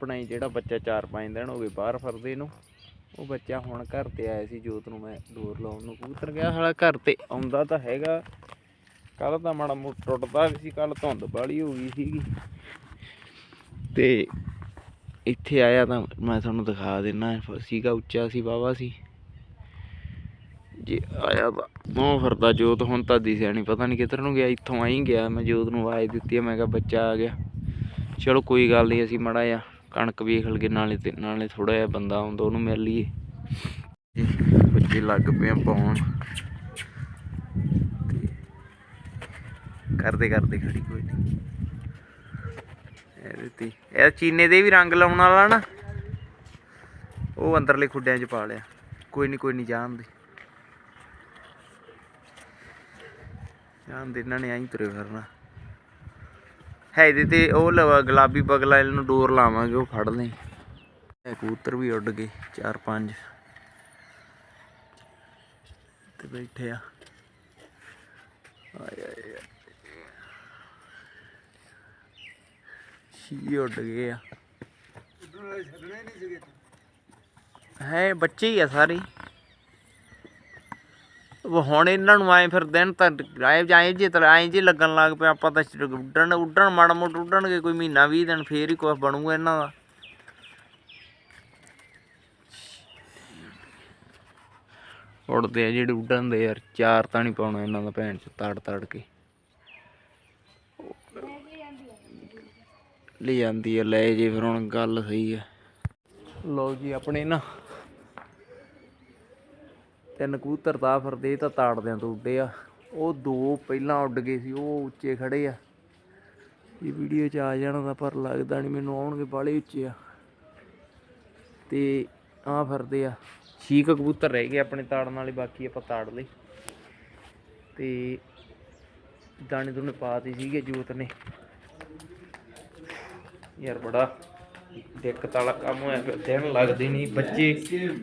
ਆਪਣਾ ਹੀ ਜਿਹੜਾ ਬੱਚਾ 4-5 ਦਿਨ ਹੋ ਗਏ ਬਾਹਰ ਫਿਰਦੇ ਨੂੰ, ਉਹ ਬੱਚਾ ਹੁਣ ਘਰ ਤੇ ਆਇਆ ਸੀ ਜੋਤ ਨੂੰ ਮੈਂ ਦੂਰ ਲਾਉਣ ਨੂੰ, ਕਬੂਤਰ ਗਿਆ ਹਾਲਾ ਘਰ ਤੇ, ਆਉਂਦਾ ਤਾਂ ਹੈਗਾ। ਕੱਲ ਤਾਂ ਮਾੜਾ ਮੋਟ ਟੁੱਟਦਾ ਵੀ ਸੀ ਕੱਲ ਧੁੰਦ ਬਾਲੀ ਹੋ ਗਈ ਸੀਗੀ। ਤੇ ਇੱਥੇ ਆਇਆ ਤਾਂ ਮੈਂ ਤੁਹਾਨੂੰ ਦਿਖਾ ਦਿੰਨਾ ਸੀਗਾ ਉੱਚਾ ਸੀ, ਵਾਹਵਾ ਸੀ। ਜੇ ਆਇਆ ਤਾਂ ਉਹ ਫਰਦਾ ਜੋਤ, ਹੁਣ ਤਾਂ ਦਿਸਿਆ ਨਹੀਂ, ਪਤਾ ਨਹੀਂ ਕਿੱਧਰ ਨੂੰ ਗਿਆ, ਇੱਥੋਂ ਆਈ ਗਿਆ, ਮੈਂ ਜੋਤ ਨੂੰ ਆਵਾਜ਼ ਦਿੱਤੀ, ਮੈਂ ਕਿਹਾ ਬੱਚਾ ਆ ਗਿਆ। ਚਲੋ ਕੋਈ ਗੱਲ ਨਹੀਂ, ਅਸੀਂ ਮੜਾ ਆ ਕਣਕ ਵੇਖ ਲਗੇ ਨਾਲੇ ਤੇ ਨਾਲੇ ਥੋੜਾ ਜਿਹਾ ਬੰਦਾ ਆਉਂਦਾ, ਉਹਨੂੰ ਮਿਲ ਲਈਏ। ਬੱਚੇ ਲੱਗ ਪਏ ਪਾਉਣ। ਕਰਦੇ ਕਰਦੇ ਖੜੀ, ਕੋਈ ਨਹੀਂ ਇਹਦੇ ਤੇ ਇਹ ਚੀਨੇ ਦੇ ਵੀ ਰੰਗ ਲਾਉਣ ਵਾਲਾ ਨਾ। ਉਹ ਅੰਦਰਲੇ ਖੁੱਡਿਆਂ 'ਚ ਪਾ ਲਿਆ। ਕੋਈ ਨਹੀਂ ਕੋਈ ਨਹੀਂ ਜਾਣਦੇ ਜਾਣਦੇ ਇਹਨਾਂ ਨੇ ਐਂ ਤੁਰੇ ਫਿਰਨਾ। ਹੈ ਇਹਦੇ ਤੇ ਉਹ ਲਵਾ, ਗੁਲਾਬੀ ਬਗਲਾ ਇਹਨੂੰ ਡੋਰ ਲਾਵਾਂਗੇ, ਉਹ ਫੜ ਲੈ ਕਬੂਤਰ ਵੀ ਉੱਡ ਗਏ, ਚਾਰ ਪੰਜ। ਤੇ ਬੈਠੇ ਆ। ਆਏ ਆਏ। ਛੀ ਉੱਡ ਗਏ ਆ। ਹੈ, ਬੱਚੇ ਹੀ ਆ ਸਾਰੇ। ਹੁਣ ਇਹਨਾਂ ਨੂੰ ਆਏ ਫਿਰ ਦਿਨ ਤਾਂ ਆਏ ਜਾਏ ਜੇ ਤਾਂ ਆਏ ਜੇ ਲੱਗਣ ਲੱਗ ਪਿਆ ਆਪਾਂ ਤਾਂ ਉੱਡਣ ਉੱਡਣ, ਮਾੜਾ ਮੋਟ ਉੱਡਣਗੇ, ਕੋਈ ਮਹੀਨਾ 20 ਦਿਨ ਫੇਰ ਹੀ ਕੁਝ ਬਣੂਗਾ ਇਹਨਾਂ ਦਾ। ਉੱਡਦੇ ਆ ਜਿਹੜੇ ਉੱਡਣ ਦੇ ਯਾਰ, ਚਾਰ ਤਾਂ ਨਹੀਂ ਪਾਉਣਾ ਇਹਨਾਂ ਦਾ ਭੈਣ ਚ, ਤੜ ਤੜ ਕੇ। ਲੈ ਜਾਂਦੀ ਆ, ਲੈ ਜੇ ਫਿਰ ਹੁਣ ਗੱਲ ਸਹੀ ਆ। ਲਓ ਜੀ, ਆਪਣੇ ਨਾ ਤਿੰਨ ਕਬੂਤਰ ਤਾਂ ਫਿਰਦੇ ਤਾਂ ਤਾੜਦਿਆਂ ਤੋਂ ਉੱਡੇ ਆ। ਉਹ ਦੋ ਪਹਿਲਾਂ ਉੱਡ ਗਏ ਸੀ, ਉਹ ਉੱਚੇ ਖੜੇ ਆ। ਇਹ ਵੀਡੀਓ 'ਚ ਆ ਜਾਣਾ ਤਾਂ ਪਰ ਲੱਗਦਾ ਨਹੀਂ ਮੈਨੂੰ, ਆਉਣਗੇ ਬਾਲੇ ਉੱਚੇ ਆ। ਤੇ ਆ ਫਿਰਦੇ ਆ। ਛੀਕ ਕਬੂਤਰ ਰਹਿ ਗਏ ਆਪਣੇ ਤਾੜਨ ਵਾਲੇ, ਬਾਕੀ ਆਪਾਂ ਤਾੜ ਲਈ ਤੇ ਦਾਣੇ ਦੁਨੇ ਪਾਤੇ ਸੀਗੇ ਜੋਤ ਨੇ। ਯਾਰ ਬੜਾ ਦਿੱਕਤ ਵਾਲਾ ਕੰਮ ਹੋਇਆ ਪਿਆ, ਦਿਨ ਲੱਗਦੇ ਨਹੀਂ, ਬੱਚੇ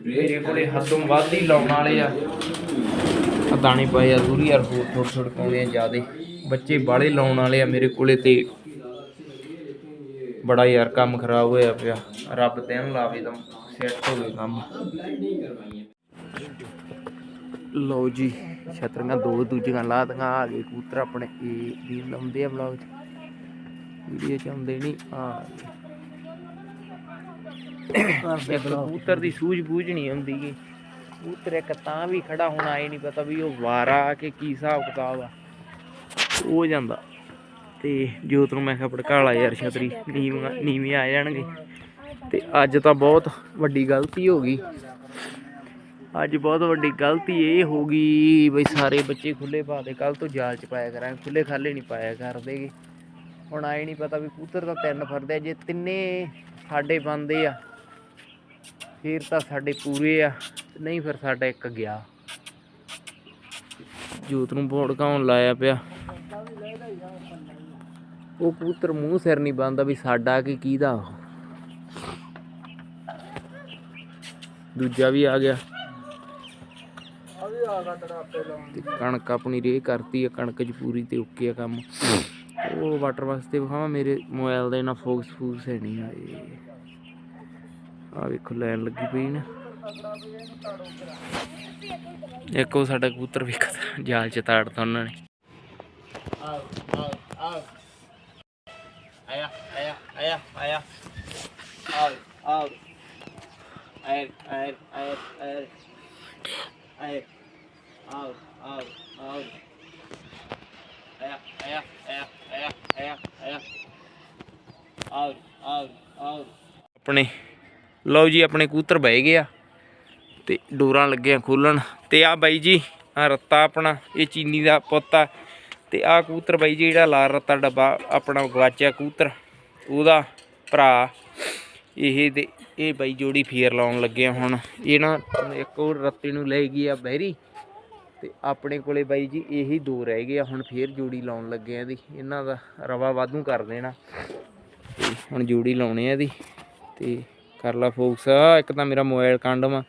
ਮੇਰੇ ਕੋਲੇ ਹੱਦੋਂ ਵੱਧ ਹੀ ਲਾਉਣ ਵਾਲੇ ਆ। ਆ ਦਾਣੇ ਪਏ ਆ, ਦੂਰੀ ਯਾਰ ਹੋਰ ਥੋੜ ਥੋੜ ਪਾਉਂਦੇ ਆ ਜਿਆਦੇ। ਬੱਚੇ ਬਾਲੇ ਲਾਉਣ ਵਾਲੇ ਆ ਮੇਰੇ ਕੋਲੇ ਤੇ। ਬੜਾ ਯਾਰ ਕੰਮ ਖਰਾਬ ਹੋਇਆ ਪਿਆ, ਰੱਬ ਦਿਨ ਲਾਵੇ ਤਾਂ ਸੈੱਟ ਹੋ ਗਏ ਕੰਮ। ਲਓ ਜੀ, ਛਤਰੀਆਂ ਦੋ ਦੂਜੀਆਂ ਲਾਤੀਆਂ ਆ ਗਏ ਕਬੂਤਰ ਆਪਣੇ। ਇਹ ਵੀ ਲਾਉਂਦੇ ਆ ਵਲੌਗ ਚ। ਵੀਡੀਓ ਚ ਆਉਂਦੇ ਨਹੀਂ, ਆ ਇੱਕ ਕਬੂਤਰ ਦੀ ਸੂਝ ਬੂਝ ਨਹੀਂ ਹੁੰਦੀ ਗੀ। ਕਬੂਤਰ ਇੱਕ ਤਾਂ ਵੀ ਖੜਾ ਹੁਣ ਆਏ ਨਹੀਂ ਪਤਾ ਵੀ ਉਹ ਵਾਰਾ ਕਿ ਕੀ ਹਿਸਾਬ ਕਿਤਾਬ ਆ। ਹੋ ਜਾਂਦਾ। ਤੇ ਜੋਤ ਨੂੰ ਮੈਂ ਕਿਹਾ ਭੜਕਾ ਲਾ ਯਾਰ ਛਤਰੀ ਨੀਵੀਆਂ ਨੀਵੀਂ ਆ ਜਾਣਗੇ। ਤੇ ਅੱਜ ਤਾਂ ਬਹੁਤ ਵੱਡੀ ਗਲਤੀ ਹੋ ਗਈ। ਅੱਜ ਬਹੁਤ ਵੱਡੀ ਗਲਤੀ ਇਹ ਹੋ ਗਈ ਬਈ ਸਾਰੇ ਬੱਚੇ ਖੁੱਲੇ ਪਾ ਦੇ ਕੱਲ ਤੋਂ ਜਾਲ ਚ ਪਾਇਆ ਕਰਾਂਗੇ ਖੁੱਲੇ ਖਾਲੇ ਨਹੀਂ ਪਾਇਆ ਕਰਦੇਗੇ ਹੁਣ ਆਏ ਨਹੀਂ ਪਤਾ ਵੀ ਕਬੂਤਰ ਤਾਂ ਤਿੰਨ ਫਿਰਦੇ ਜੇ ਤਿੰਨੇ ਸਾਡੇ ਬੰਦੇ ਆ ਫਿਰ ਤਾਂ ਸਾਡੇ ਪੂਰੇ ਆ ਨਹੀਂ ਫਿਰ ਸਾਡਾ ਇੱਕ ਗਿਆ। ਜੋਤ ਨੂੰ ਭੜਕਾਉਣ ਲਾਇਆ ਪਿਆ। ਉਹ ਕਬੂਤਰ ਮੂੰਹ ਸਿਰ ਨਹੀਂ ਬੰਦਾ ਵੀ ਸਾਡਾ ਕਿ, ਕਿਹਦਾ ਦੂਜਾ ਵੀ ਆ ਗਿਆ। ਤੇ ਕਣਕ ਆਪਣੀ ਰੇ ਕਰਤੀ ਆ, ਕਣਕ ਚ ਪੂਰੀ ਤੇ ਓਕੇ ਆ ਕੰਮ। ਉਹ ਵਾਟਰ ਵਾਸਤੇ ਵਿਖਾਵਾਂ, ਮੇਰੇ ਮੋਬਾਈਲ ਦਾ ਇਹਨਾਂ ਫੋਕਸ ਫੂਕਸ ਹੈ ਨਹੀਂ ਆਏ ਆ ਵੇਖੋ ਲੈਣ ਲੱਗੀ ਪਈ ਨਾ। ਇੱਕ ਉਹ ਸਾਡਾ ਕਬੂਤਰ ਵੇਖਦਾ ਜਾਲ ਚ ਤਾੜਤਾ ਉਹਨਾਂ ਨੇ। ਆਇਆ ਆਇਆ ਆਇਆ ਆਇਆ ਆਓ ਆਓ ਆਏ ਆਏ ਆਏ ਆਏ ਆਏ ਆਓ ਆਓ ਆਓ ਆਇਆ ਆਇਆ ਆਇਆ ਆਇਆ ਆਇਆ ਆਓ ਆਓ ਆਓ ਆਪਣੇ ਲਓ ਜੀ, ਆਪਣੇ ਕੂਤਰ ਬਹਿ ਗਏ ਆ ਤੇ ਡੋਰਾਂ ਲੱਗੀਆਂ ਖੋਲਣ। ਤੇ ਆ ਬਾਈ ਜੀ ਆ ਰੱਤਾ ਆਪਣਾ, ਇਹ ਚੀਨੀ ਦਾ ਪੁੱਤ ਆ। ਤੇ ਆ ਕਬੂਤਰ ਬਾਈ ਜੀ, ਜਿਹੜਾ ਲਾਲ ਰੱਤਾ ਡੱਬਾ ਆਪਣਾ ਗਵਾਚਿਆ ਕੂਤਰ ਉਹਦਾ ਭਰਾ। ਇਹ ਦੇ, ਇਹ ਬਾਈ ਜੋੜੀ ਫੇਰ ਲਾਉਣ ਲੱਗੇ ਹੁਣ। ਇਹ ਨਾ ਇੱਕ ਉਹ ਰੱਤੇ ਨੂੰ ਲੈ ਗਈ ਆ ਬਹਿਰੀ। ਤੇ ਆਪਣੇ ਕੋਲੇ ਬਾਈ ਜੀ, ਇਹੀ ਦੋ ਰਹਿ ਗਏ ਆ, ਹੁਣ ਫੇਰ ਜੋੜੀ ਲਾਉਣ ਲੱਗੇ ਆ ਇਹਦੀ। ਇਹਨਾਂ ਦਾ ਰਵਾ ਵਾਧੂ ਕਰ ਦੇਣਾ। ਹੁਣ ਜੋੜੀ ਲਾਉਣੇ ਆ ਇਹਦੀ। ਤੇ ਕਰ ਲਾ ਫੋਕਸ। ਆ ਇੱਕ ਤਾਂ ਮੇਰਾ ਮੋਬਾਈਲ ਕੰਡਮ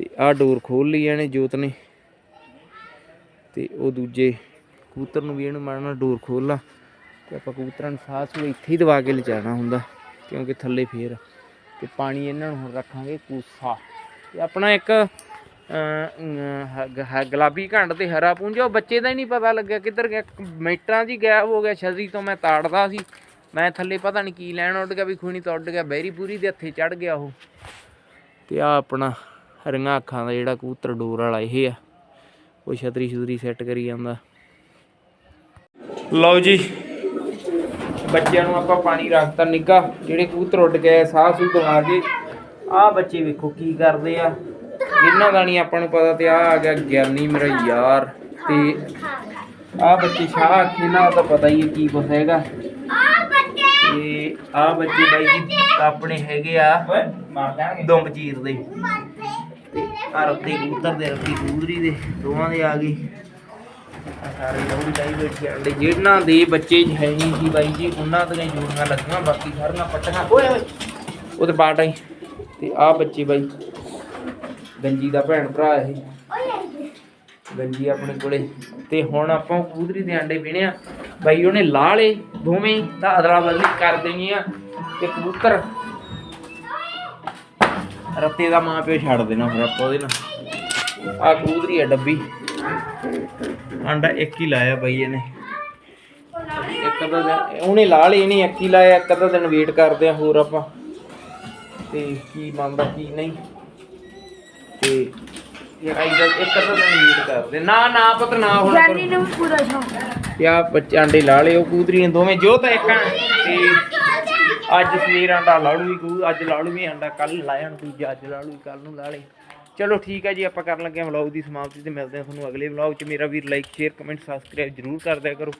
ਤੇ ਆਹ ਡੋਰ ਖੋਲ ਲਈ ਇਹਨੇ ਜੋਤ ਨੇ। ਤੇ ਉਹ ਦੂਜੇ ਕਬੂਤਰ ਨੂੰ ਵੀ ਇਹਨੂੰ ਮਾਰਨਾ ਡੋਰ ਖੋਲ ਲਾ ਤੇ ਆਪਾਂ ਕਬੂਤਰਾਂ ਨੂੰ ਸਾਹ ਸੂ ਇੱਥੇ ਹੀ ਦਵਾ ਕੇ ਲਿਜਾਣਾ ਹੁੰਦਾ ਕਿਉਂਕਿ ਥੱਲੇ ਫੇਰ ਤੇ ਪਾਣੀ ਇਹਨਾਂ ਨੂੰ ਹੁਣ ਰੱਖਾਂਗੇ ਕੂਸਾ। ਤੇ ਆਪਣਾ ਇੱਕ ਅਮ, ਗੁਲਾਬੀ ਘੰਡ ਤੇ ਹਰਾ ਪੁੰਜ ਬੱਚੇ ਦਾ ਹੀ ਨਹੀਂ ਪਤਾ ਲੱਗਿਆ ਕਿੱਧਰ ਗਿਆ। ਮੀਟਰਾਂ ਦੀ ਗਾਇਬ ਹੋ ਗਿਆ ਛਤਰੀ ਤੋਂ ਮੈਂ ਤਾੜਦਾ ਸੀ। ਮੈਂ ਥੱਲੇ ਪਤਾ ਨਹੀਂ ਕੀ ਲੈਣ ਉੱਡ ਗਿਆ ਵੀ ਖੂਨੀ ਤੋਂ ਉੱਡ ਗਿਆ, ਬੈਰੀ ਪੂਰੀ ਦੇ ਹੱਥੇ ਚੜ ਗਿਆ ਉਹ। ਤੇ ਆ ਆਪਣਾ ਹਰੀਆਂ ਅੱਖਾਂ ਦਾ ਜਿਹੜਾ ਕਬੂਤਰ ਡੋਰ ਵਾਲਾ ਇਹ ਆ, ਉਹ ਛਤਰੀ ਛਤਰੀ ਸੈੱਟ ਕਰੀ ਜਾਂਦਾ। ਲਓ ਜੀ, ਬੱਚਿਆਂ ਨੂੰ ਆਪਾਂ ਪਾਣੀ ਰੱਖਤਾ ਨਿੱਘਾ, ਜਿਹੜੇ ਕਬੂਤਰ ਉੱਡ ਗਏ, ਸਾਹ ਸੂਹ ਦਵਾ ਕੇ ਆਹ ਬੱਚੇ ਵੇਖੋ ਕੀ ਕਰਦੇ ਆ। ਇਹਨਾਂ ਦਾ ਨਹੀਂ ਆਪਾਂ ਨੂੰ ਪਤਾ ਤੇ ਆ ਆ ਗਿਆ ਗਿਆਨੀ ਮੇਰਾ ਯਾਰ ਤੇ ਆਹ ਬੱਚੇ ਸ਼ਾਹ ਅੱਖੇ ਨਾਲ ਤਾਂ ਪਤਾ ਹੀ ਹੈ ਕੀ ਕੁਛ ਹੈਗਾ। ਤੇ ਆਹ ਬੱਚੇ ਬਾਈ ਜੀ ਆਪਣੇ ਹੈਗੇ ਆ ਦੁੰਬ ਚੀਰ ਦੇ। ਤੇ ਆ ਰੱਤੀ ਕਬੂਤਰ ਦੇ ਰੱਤੀ ਕਬੂਤਰੀ ਦੇ ਦੋਵਾਂ ਦੇ ਆ ਗਏ। ਸਾਰੇ ਲੋਕ ਚਾਈ ਬੈਠੇ ਅੰਡੇ ਜਿਹਨਾਂ ਦੇ ਬੱਚੇ ਹੈ ਨਹੀਂ ਸੀ ਬਾਈ ਜੀ ਉਹਨਾਂ ਦੀਆਂ ਹੀ ਜੋੜੀਆਂ ਲੱਗੀਆਂ ਬਾਕੀ ਸਾਰੀਆਂ ਪੱਟੀਆਂ। ਓਏ ਓਏ। ਉਹ ਤੇ ਬਾਟ ਆਈ। ਤੇ ਆ ਬੱਚੇ ਬਾਈ ਗੰਜੀ ਦਾ ਭੈਣ ਭਰਾ ਇਹ। ਗੰਜੀ ਆਪਣੇ ਕੋਲੇ। ਤੇ ਹੁਣ ਆਪਾਂ ਕਬੂਤਰੀ ਦੇ ਅੰਡੇ ਪੀਣੇ ਆ। ਬਾਈ ਉਹਨੇ ਲਾ ਲਏ ਦੋਵੇਂ ਤਾਂ ਅਦਲਾ ਬਦਲੀ ਕਰ ਦੇਣੀ ਆ ਤੇ ਕਬੂਤਰ। ਰੱਤੇ ਦਾ ਮਾਂ ਪਿਓ ਛੱਡ ਦੇਣਾ ਫਿਰ ਆਪਾਂ ਉਹਦੇ ਨਾਲ। ਆ ਕਬੂਤਰੀ ਆ ਡੱਬੀ। ਆਂਡਾ ਇੱਕ ਹੀ ਲਾਇਆ ਬਾਈ ਇਹਨੇ। ਇੱਕ ਅੱਧਾ ਦਿਨ ਉਹਨੇ ਲਾ ਲਈ ਨਹੀਂ ਇੱਕ ਹੀ ਲਾਇਆ ਇੱਕ ਅੱਧਾ ਦਿਨ ਵੇਟ ਕਰਦੇ ਆ ਹੋਰ ਆਪਾਂ। ਤੇ ਕੀ ਮੰਨਦਾ ਕੀ ਨਹੀਂ। ਤੇ ਇਹ ਆਈਦਾ ਇੱਕ ਅੱਧਾ ਦਿਨ ਵੇਟ ਕਰਦੇ। ਨਾ ਨਾ ਪੁੱਤ ਨਾ ਹੁਣ ਜਾਨੀ ਨੂੰ ਪੂਰਾ ਸ਼ੌਕ। ਤੇ ਆ ਬੱਚੇ ਆਂਡੇ ਲਾ ਲਏ ਉਹ ਕੂਦਰੀ ਦੋਵੇਂ ਜੋ ਤਾਂ ਇੱਕ ਆ ਤੇ ਅੱਜ ਸਵੇਰ ਆਂਡਾ ਲਾੜੂ ਵੀ ਕੂ, ਅੱਜ ਲਾੜੂ ਵੀ ਆਂਡਾ ਕੱਲ ਲਾਇਆ ਦੂਜਾ, ਅੱਜ ਲਾ ਲਾੜੂ ਕੱਲ ਨੂੰ ਲਾ ਲਈ ਚਲੋ ਠੀਕ ਹੈ ਜੀ, ਆਪਾਂ ਕਰਨ ਲੱਗੇ ਹਾਂ ਵਲੌਗ ਦੀ ਸਮਾਪਤੀ ਤੇ ਮਿਲਦੇ ਹਾਂ ਤੁਹਾਨੂੰ ਅਗਲੇ ਵਲੌਗ 'ਚ। ਮੇਰਾ ਵੀਰ ਲਾਈਕ ਸ਼ੇਅਰ ਕਮੈਂਟ ਸਬਸਕ੍ਰਾਈਬ ਜਰੂਰ ਕਰ ਦਿਆ ਕਰੋ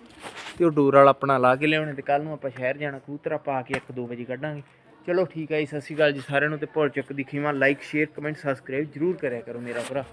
ਤੇ ਉਹ ਡੋਰ ਵਾਲਾ ਆਪਣਾ ਲਾ ਕੇ ਲਿਆਉਣੇ ਤੇ ਕੱਲ ਨੂੰ ਆਪਾਂ ਸ਼ਹਿਰ ਜਾਣਾ ਕਬੂਤਰਾ ਪਾ ਕੇ 1-2 ਵਜੇ ਕੱਢਾਂਗੇ। ਚਲੋ ਠੀਕ ਹੈ ਜੀ, ਸਤਿ ਸ਼੍ਰੀ ਅਕਾਲ ਜੀ ਸਾਰਿਆਂ ਨੂੰ ਤੇ ਭੁੱਲ ਚੁੱਕ ਦੀ ਖੀਮਾ ਲਾਈਕ ਸ਼ੇਅਰ ਕਮੈਂਟ ਸਬਸਕ੍ਰਾਈਬ ਜਰੂਰ ਕਰਿਆ ਕਰੋ ਮੇਰਾ ਭਰਾ।